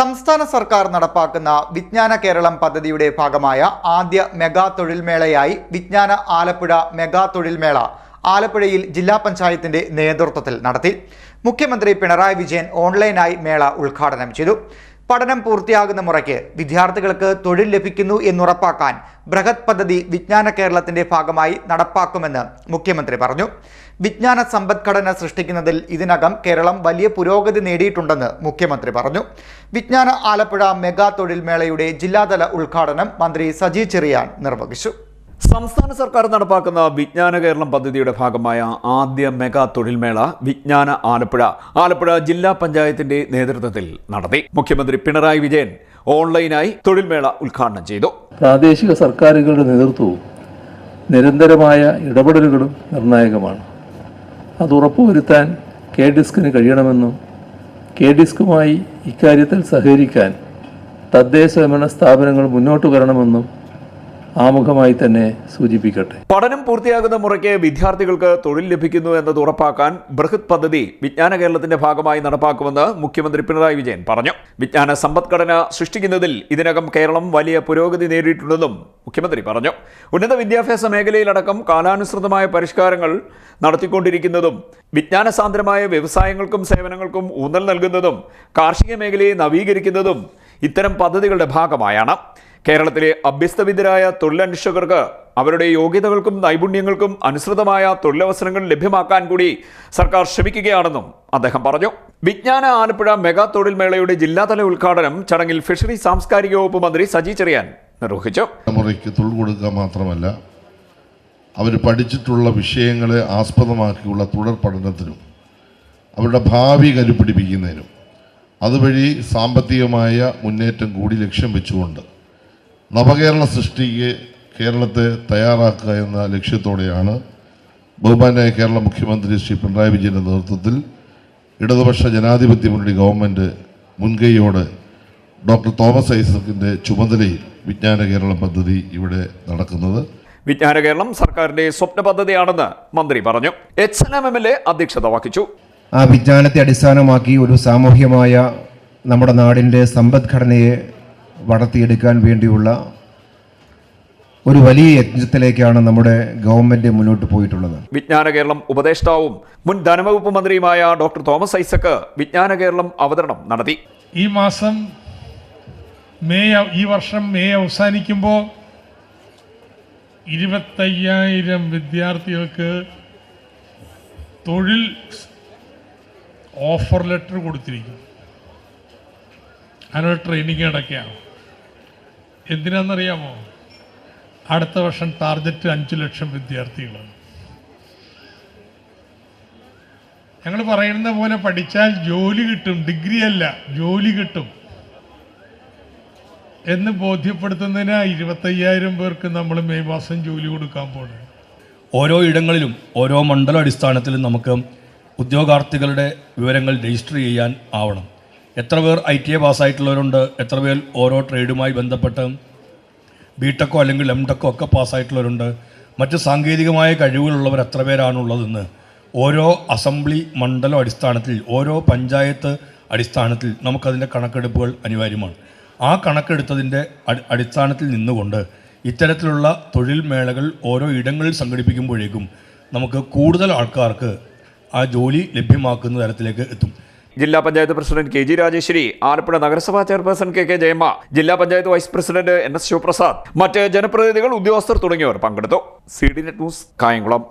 സംസ്ഥാന സർക്കാർ നടപ്പാക്കുന്ന വിജ്ഞാന കേരളം പദ്ധതിയുടെ ഭാഗമായ ആദ്യ മെഗാ തൊഴിൽമേളയായി വിജ്ഞാന ആലപ്പുഴ മെഗാ തൊഴിൽമേള ആലപ്പുഴയിൽ ജില്ലാ പഞ്ചായത്തിന്റെ നേതൃത്വത്തിൽ നടത്തി. മുഖ്യമന്ത്രി പിണറായി വിജയൻ ഓൺലൈനായി മേള ഉദ്ഘാടനം ചെയ്തു. പഠനം പൂർത്തിയാകുന്ന മുറയ്ക്ക് വിദ്യാർത്ഥികൾക്ക് തൊഴിൽ ലഭിക്കുന്നു എന്നുറപ്പാക്കാൻ ബൃഹത് പദ്ധതി വിജ്ഞാന കേരളത്തിന്റെ ഭാഗമായി നടപ്പാക്കുമെന്ന് മുഖ്യമന്ത്രി പറഞ്ഞു. വിജ്ഞാന സമ്പദ്ഘടന സൃഷ്ടിക്കുന്നതിൽ ഇതിനകം കേരളം വലിയ പുരോഗതി നേടിയിട്ടുണ്ടെന്ന് മുഖ്യമന്ത്രി പറഞ്ഞു. വിജ്ഞാന ആലപ്പുഴ മെഗാ തൊഴിൽ മേളയുടെ ജില്ലാതല ഉദ്ഘാടനം മന്ത്രി സജി ചെറിയാൻ നിർവഹിച്ചു. സംസ്ഥാന സർക്കാർ നടപ്പാക്കുന്ന വിജ്ഞാന കേരളം പദ്ധതിയുടെ ഭാഗമായ ആദ്യ മെഗാ തൊഴിൽമേള വിജ്ഞാന ആലപ്പുഴ ആലപ്പുഴ ജില്ലാ പഞ്ചായത്തിന്റെ നേതൃത്വത്തിൽ നടത്തി. മുഖ്യമന്ത്രി പിണറായി വിജയൻ ഓൺലൈനായി തൊഴിൽമേള ഉദ്ഘാടനം ചെയ്തു. പ്രാദേശിക സർക്കാരുകളുടെ നേതൃത്വവും നിരന്തരമായ ഇടപെടലുകളും നിർണായകമാണ്. അത് ഉറപ്പുവരുത്താൻ കെ ഡിസ്കിന് കഴിയണമെന്നും കെ ഡിസ്കുമായി ഇക്കാര്യത്തിൽ സഹകരിക്കാൻ തദ്ദേശ സ്വയംഭരണ സ്ഥാപനങ്ങൾ മുന്നോട്ട് വരണമെന്നും ആമുഖമായി തന്നെ സൂചിപ്പിക്കട്ടെ. പഠനം പൂർത്തിയാകുന്ന മുറയ്ക്ക് വിദ്യാർത്ഥികൾക്ക് തൊഴിൽ ലഭിക്കുന്നു എന്നത് ഉറപ്പാക്കാൻ ബൃഹത് പദ്ധതി വിജ്ഞാന കേരളത്തിന്റെ ഭാഗമായി നടപ്പാക്കുമെന്ന് മുഖ്യമന്ത്രി പിണറായി വിജയൻ പറഞ്ഞു. വിജ്ഞാന സമ്പദ്ഘടന സൃഷ്ടിക്കുന്നതിൽ ഇതിനകം കേരളം വലിയ പുരോഗതി നേടിയിട്ടുണ്ടെന്നും മുഖ്യമന്ത്രി പറഞ്ഞു. ഉന്നത വിദ്യാഭ്യാസ മേഖലയിലടക്കം കാലാനുസൃതമായ പരിഷ്കാരങ്ങൾ നടത്തിക്കൊണ്ടിരിക്കുന്നതും വിജ്ഞാന സാന്ദ്രമായ വ്യവസായങ്ങൾക്കും സേവനങ്ങൾക്കും ഊന്നൽ നൽകുന്നതും കാർഷിക മേഖലയെ നവീകരിക്കുന്നതും ഇത്തരം പദ്ധതികളുടെ ഭാഗമായാണ്. കേരളത്തിലെ അഭ്യസ്തവിദ്യരായ തൊഴിലന്വേഷകർക്ക് അവരുടെ യോഗ്യതകൾക്കും നൈപുണ്യങ്ങൾക്കും അനുസൃതമായ തൊഴിലവസരങ്ങൾ ലഭ്യമാക്കാൻ കൂടി സർക്കാർ ശ്രമിക്കുകയാണെന്നും അദ്ദേഹം പറഞ്ഞു. വിജ്ഞാന ആലപ്പുഴ മെഗാ തൊഴിൽ മേളയുടെ ജില്ലാതല ഉദ്ഘാടനം ചടങ്ങിൽ ഫിഷറി സാംസ്കാരിക വകുപ്പ് മന്ത്രി സജി ചെറിയാൻ നിർവഹിച്ചു. തലമുറയ്ക്ക് തൊഴിൽ കൊടുക്കുക മാത്രമല്ല അവർ പഠിച്ചിട്ടുള്ള വിഷയങ്ങളെ ആസ്പദമാക്കിയുള്ള തുടർ പഠനത്തിനും അവരുടെ ഭാവി കരുപിടിപ്പിക്കുന്നതിനും അതുവഴി സാമ്പത്തികമായ മുന്നേറ്റം കൂടി ലക്ഷ്യം വെച്ചുകൊണ്ട് നവകേരള സൃഷ്ടിക്ക് കേരളത്തെ തയ്യാറാക്കുക എന്ന ലക്ഷ്യത്തോടെയാണ് ബഹുമാനായ കേരള മുഖ്യമന്ത്രി ശ്രീ പിണറായി വിജയന്റെ നേതൃത്വത്തിൽ ഇടതുപക്ഷ ജനാധിപത്യ മുന്നണി ഗവൺമെന്റ് മുൻകൈയോടെ ഡോക്ടർ തോമസ് ഐസക്കിന്റെ ചുമതലയിൽ വിജ്ഞാന കേരളം പദ്ധതി ഇവിടെ നടക്കുന്നത്. വിജ്ഞാന കേരളം സർക്കാരിന്റെ സ്വപ്ന പദ്ധതിയാണെന്ന് മന്ത്രി പറഞ്ഞു. H N M M L A അധ്യക്ഷത വഹിച്ചു. ആ വിജ്ഞാനത്തെ അടിസ്ഥാനമാക്കി ഒരു സാമൂഹ്യമായ നമ്മുടെ നാടിന്റെ സമ്പദ്ഘടനയെ വളർത്തിയെടുക്കാൻ വേണ്ടിയുള്ള ഒരു വലിയ യജ്ഞത്തിലേക്കാണ് നമ്മുടെ ഗവൺമെന്റ് മുന്നോട്ട് പോയിട്ടുള്ളത്. വിജ്ഞാന കേരളം ഉപദേഷ്ടാവും മുൻ ധനവകുപ്പ് മന്ത്രിയുമായ ഡോക്ടർ തോമസ് ഐസക്ക് വിജ്ഞാന കേരളം അവതരണം നടത്തി. ഈ മാസം മെയ് ഈ വർഷം മെയ് അവസാനിക്കുമ്പോൾ ഇരുപത്തയ്യായിരം വിദ്യാർത്ഥികൾക്ക് തൊഴിൽ ഓഫർ ലെറ്റർ കൊടുത്തിരിക്കും അതിനുള്ള ട്രെയിനിങ് ഇടയ്ക്കാണ് എന്തിനാണെന്നറിയാമോ? അടുത്ത വർഷം ടാർഗറ്റ് അഞ്ച് ലക്ഷം വിദ്യാർത്ഥികളാണ്. ഞങ്ങൾ പറയുന്ന പോലെ പഠിച്ചാൽ ജോലി കിട്ടും ഡിഗ്രി അല്ല ജോലി കിട്ടും. എന്ന് ബോധ്യപ്പെടുത്തുന്നതിന് ഇരുപത്തയ്യായിരം പേർക്ക് നമ്മൾ മെയ് മാസം ജോലി കൊടുക്കാൻ പോകുന്നത് ഓരോ ഇടങ്ങളിലും ഓരോ മണ്ഡല അടിസ്ഥാനത്തിലും നമുക്ക് ഉദ്യോഗാർത്ഥികളുടെ വിവരങ്ങൾ രജിസ്റ്റർ ചെയ്യാൻ ആവണം. എത്ര പേർ ഐ ടി എ പാസ്സായിട്ടുള്ളവരുണ്ട് എത്ര പേർ ഓരോ ട്രേഡുമായി ബന്ധപ്പെട്ട് ബി ടെക്കോ അല്ലെങ്കിൽ എം ടെക്കോ ഒക്കെ പാസ്സായിട്ടുള്ളവരുണ്ട്. മറ്റ് സാങ്കേതികമായ കഴിവുകളുള്ളവർ എത്ര പേരാണുള്ളതെന്ന് ഓരോ അസംബ്ലി മണ്ഡലം അടിസ്ഥാനത്തിൽ ഓരോ പഞ്ചായത്ത് അടിസ്ഥാനത്തിൽ നമുക്കതിന്റെ കണക്കെടുപ്പുകൾ അനിവാര്യമാണ്. ആ കണക്കെടുത്തതിന്റെ അടി അടിസ്ഥാനത്തിൽ നിന്നുകൊണ്ട് ഇത്തരത്തിലുള്ള തൊഴിൽ മേളകൾ ഓരോ ഇടങ്ങളിൽ സംഘടിപ്പിക്കുമ്പോഴേക്കും നമുക്ക് കൂടുതൽ ആൾക്കാർക്ക് ആ ജോലി ലഭ്യമാക്കുന്ന തരത്തിലേക്ക് എത്തും. ജില്ലാ panchayat president K G Rajeswari Alappuzha നഗരസഭാ ചെയർപേഴ്സൺ കെ കെ ജയമ്മ ജില്ലാ panchayat vice president N S Sivaprasad മറ്റ് ജനപ്രതിനിധികൾ ഉദ്യോഗസ്ഥർ തുടങ്ങിയവർ പങ്കെടുത്തു. C D net news Kayamkulam.